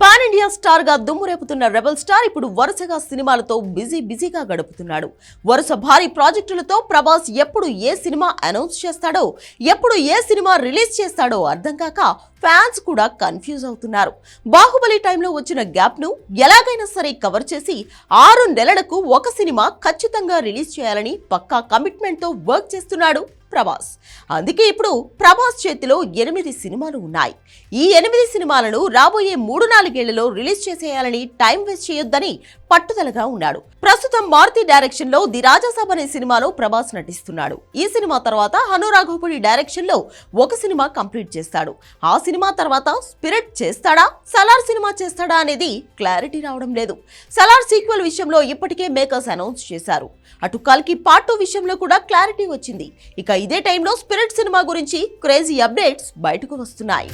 Pan India స్టార్గా దుమ్మురేపుతున్న rebel star ఇప్పుడు వరుసగా సినిమాలతో బిజీ బిజీగా గడుపుతున్నాడు. వరుస భారీ ప్రాజెక్టులతో ప్రభాస్ ఎప్పుడు ఏ సినిమా అనౌన్స్ చేస్తాడో ఎప్పుడు ఏ సినిమా రిలీజ్ చేస్తాడో అర్థం కాక ఫ్యాన్స్ కూడా కన్ఫ్యూజ్ అవుతున్నారు. బాహుబలి టైంలో వచ్చిన గ్యాప్ను ఎలాగైనా సరే కవర్ చేసి ఆరు నెలలకు ఒక సినిమా ఖచ్చితంగా రిలీజ్ చేయాలని పక్కా కమిట్మెంట్తో వర్క్ చేస్తున్నాడు ప్రభాస్. అందుకే ఇప్పుడు ప్రభాస్ చేతిలో ఎనిమిది సినిమాలు ఉన్నాయి. ఈ ఎనిమిది సినిమాలను రాబోయే మూడు నాలుగేళ్ళలో రిలీజ్ చేసేయాలని టైం వేస్ట్ చేయొద్దని పట్టుదలగా ఉన్నాడు. ప్రస్తుతం మారుతి డైరెక్షన్లో ది రాజాసాబ్ అనే సినిమాలో ప్రభాస్ నటిస్తున్నాడు. ఈ సినిమా తర్వాత హనురాఘపుడి డైరెక్షన్లో ఒక సినిమా కంప్లీట్ చేస్తాడు. ఆ సినిమా తర్వాత స్పిరిట్ చేస్తాడా సలార్ సినిమా చేస్తాడా అనేది క్లారిటీ రావడం లేదు. సలార్ సీక్వెల్ విషయంలో ఇప్పటికే మేకర్స్ అనౌన్స్ చేశారు. అటు కల్కి పార్ట్ టూ విషయంలో కూడా క్లారిటీ వచ్చింది. ఇక ఇదే టైంలో స్పిరిట్ సినిమా గురించి క్రేజీ అప్డేట్స్ బయటకు వస్తున్నాయి.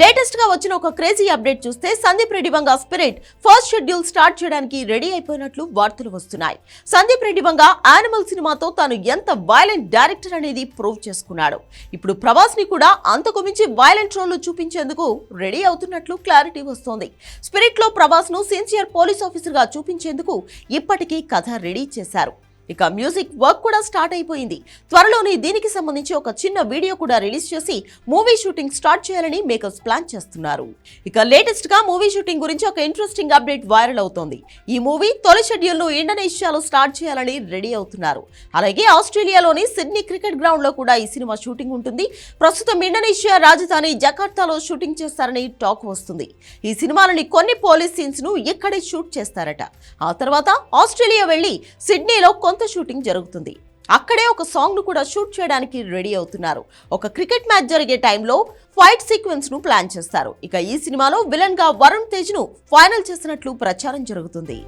లేటెస్ట్గా వచ్చిన ఒక క్రేజీ అప్డేట్ చూస్తే Sandeep Reddy Vanga Spirit first schedule start చేయడానికి రెడీ అయిపోయినట్లు వార్తలు వస్తున్నాయి. సందీప్ రెడ్డి వంగ యానిమల్ సినిమాతో తాను ఎంత వైలెంట్ డైరెక్టర్ అనేది ప్రూవ్ చేసుకున్నాడు. ఇప్పుడు ప్రభాస్ని కూడా అంతకు మించి వైలెంట్ రోల్ చూపించేందుకు రెడీ అవుతున్నట్లు క్లారిటీ వస్తోంది. స్పిరిట్లో ప్రభాస్ను సిన్సియర్ పోలీస్ ఆఫీసర్గా చూపించేందుకు ఇప్పటికీ కథ రెడీ చేశారు. ఇక మ్యూజిక్ వర్క్ కూడా స్టార్ట్ అయిపోయింది. త్వరలోనే దీనికి సంబంధించి ఒక చిన్న వీడియో కూడా రిలీజ్ చేసి మూవీ షూటింగ్ స్టార్ట్ చేయాలని మేకర్స్ ప్లాన్ చేస్తున్నారు. ఇక లేటెస్ట్గా మూవీ షూటింగ్ గురించి ఒక ఇంట్రెస్టింగ్ అప్డేట్ వైరల్ అవుతోంది. ఈ మూవీ తొలి షెడ్యూల్ను ఇండోనేషియాలో స్టార్ట్ చేయాలని రెడీ అవుతున్నారు. అలాగే ఆస్ట్రేలియాలోని సిడ్నీ క్రికెట్ గ్రౌండ్లో కూడా ఈ సినిమా షూటింగ్ ఉంటుంది. ప్రస్తుతం ఇండోనేషియా రాజధాని జకార్తాలో షూటింగ్ చేస్తారని టాక్ వస్తుంది. ఈ సినిమాలోని కొన్ని పోలీస్ సీన్స్ను ఇక్కడే షూట్ చేస్తారట. ఆ తర్వాత ఆస్ట్రేలియా వెళ్ళి సిడ్నీలో సొంత షూటింగ్ జరుగుతుంది. అక్కడే ఒక సాంగ్ను కూడా షూట్ చేయడానికి రెడీ అవుతున్నారు. ఒక క్రికెట్ మ్యాచ్ జరిగే టైంలో ఫైట్ సీక్వెన్స్ను ప్లాన్ చేస్తారు. ఇక ఈ సినిమాలో విలన్గా వరుణ్ తేజ్ను ఫైనల్ చేసినట్లు ప్రచారం జరుగుతుంది.